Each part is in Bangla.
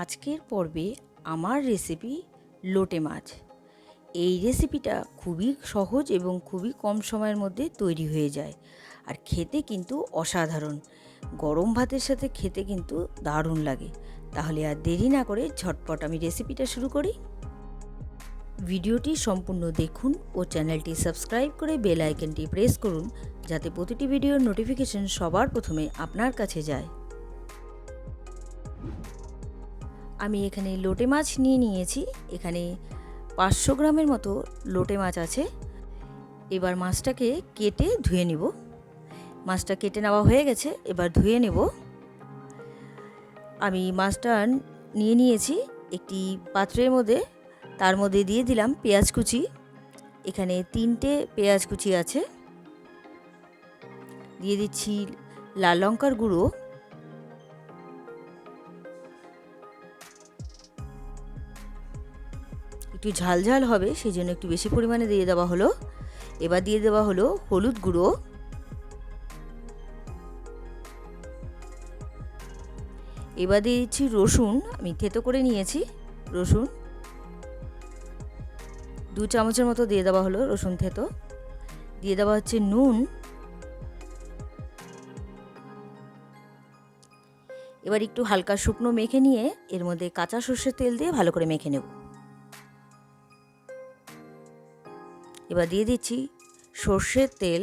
আজকের পর্বে আমার রেসিপি লোটে মাছ। এই রেসিপিটা খুবই সহজ এবং খুবই কম সময়ের মধ্যে তৈরি হয়ে যায়। আর খেতে কিন্তু অসাধারণ। গরম ভাতের সাথে খেতে কিন্তু দারুণ লাগে। তাহলে আর দেরি না করে ঝটপট আমি রেসিপিটা শুরু করি। ভিডিওটি সম্পূর্ণ দেখুন ও চ্যানেলটি সাবস্ক্রাইব করে বেল আইকনটি প্রেস করুন, যাতে প্রতিটি ভিডিওর নোটিফিকেশন সবার প্রথমে আপনার কাছে যায়। আমি এখানে লোটে মাছ নিয়ে নিয়েছি। এখানে পাঁচশো গ্রামের মতো লোটে মাছ আছে। এবার মাছটাকে কেটে ধুয়ে নিব। মাছটা কেটে নেওয়া হয়ে গেছে, এবার ধুয়ে নেব। আমি মাছটা নিয়ে নিয়েছি একটি পাত্রের মধ্যে। তার মধ্যে দিয়ে দিলাম পেঁয়াজ কুচি। এখানে তিনটে পেঁয়াজ কুচি আছে। দিয়ে দিচ্ছি লাল লঙ্কার গুঁড়ো। একটু ঝাল ঝাল হবে সেই জন্য একটু বেশি পরিমাণে দিয়ে দেওয়া হলো। এবার দিয়ে দেওয়া হলো হলুদ গুঁড়ো। এবার দিয়ে দিচ্ছি রসুন, আমি থেতো করে নিয়েছি রসুন। দু চামচের মতো দিয়ে দেওয়া হলো রসুন থেতো। দিয়ে দেওয়া হচ্ছে নুন। এবার একটু হালকা শুকনো মেখে নিয়ে এর মধ্যে কাঁচা সর্ষের তেল দিয়ে ভালো করে মেখে নেব। এবার দিয়ে দিচ্ছি সর্ষের তেল।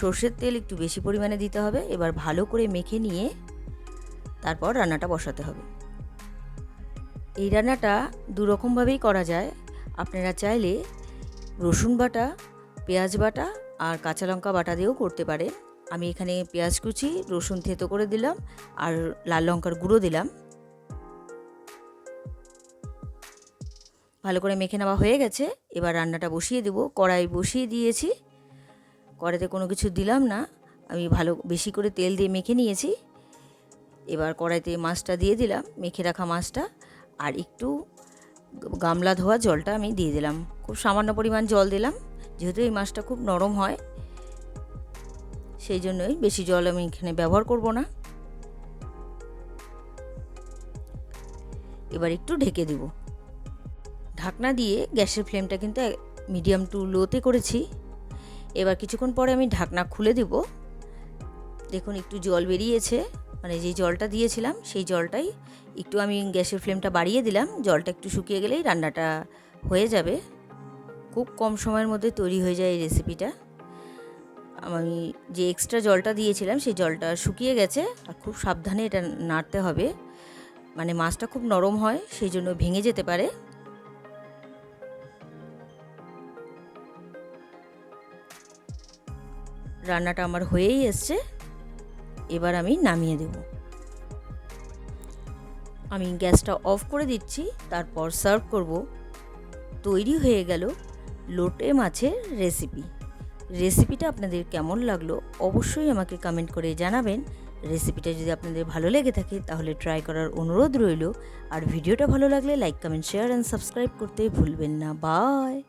সর্ষের তেল একটু বেশি পরিমাণে দিতে হবে। এবার ভালো করে মেখে নিয়ে তারপর রান্নাটা বসাতে হবে। এই রান্নাটা দুরকমভাবেই করা যায়। আপনারা চাইলে রসুন বাটা, পেঁয়াজ বাটা আর কাঁচা লঙ্কা বাটা দিয়েও করতে পারে আমি এখানে পেঁয়াজ কুচি, রসুন থেতো করে দিলাম আর লাল লঙ্কার গুঁড়ো দিলাম। ভালো করে মেখে নেওয়া হয়ে গেছে। এবার রান্নাটা বসিয়ে দেবো। কড়াই বসিয়ে দিয়েছি। কড়াইতে কোনো কিছু দিলাম না। আমি ভালো, বেশি করে তেল দিয়ে মেখে নিয়েছি। এবার কড়াইতে মাছটা দিয়ে দিলাম, মেখে রাখা মাছটা। আর একটু গামলা ধোয়া জলটা আমি দিয়ে দিলাম। খুব সামান্য পরিমাণ জল দিলাম। যেহেতু এই মাছটা খুব নরম হয়, সেই জন্যই বেশি জল আমি এখানে ব্যবহার করব না। এবার একটু ঢেকে দেব। ঢাকনা দিয়ে গ্যাসের ফ্লেমটা কিন্তু মিডিয়াম টু লোতে করেছি। এবার কিছুক্ষণ পরে আমি ঢাকনা খুলে দেব। দেখুন, একটু জল বেরিয়েছে। মানে যে জলটা দিয়েছিলাম, সেই জলটাই একটু আমি গ্যাসের ফ্লেমটা বাড়িয়ে দিলাম। জলটা একটু শুকিয়ে গেলেই রান্নাটা হয়ে যাবে। খুব কম সময়ের মধ্যে তৈরি হয়ে যায় এই রেসিপিটা। আমি যে এক্সট্রা জলটা দিয়েছিলাম, সেই জলটা শুকিয়ে গেছে। আর খুব সাবধানে এটা নাড়তে হবে। মানে মাছটা খুব নরম হয়, সেই জন্য ভেঙে যেতে পারে। রান্নাটা আমার হয়েই এসছে। এবার আমি নামিয়ে দেব। আমি গ্যাসটা অফ করে দিচ্ছি, তারপর সার্ভ করব। তৈরি হয়ে গেল লোটে মাছের রেসিপি। রেসিপিটা আপনাদের কেমন লাগল অবশ্যই আমাকে কমেন্ট করে জানাবেন। রেসিপিটা যদি আপনাদের ভালো লেগে থাকে, তাহলে ট্রাই করার অনুরোধ রইল। আর ভিডিওটা ভালো লাগলে like, comment, share and subscribe করতে ভুলবেন না। বাই!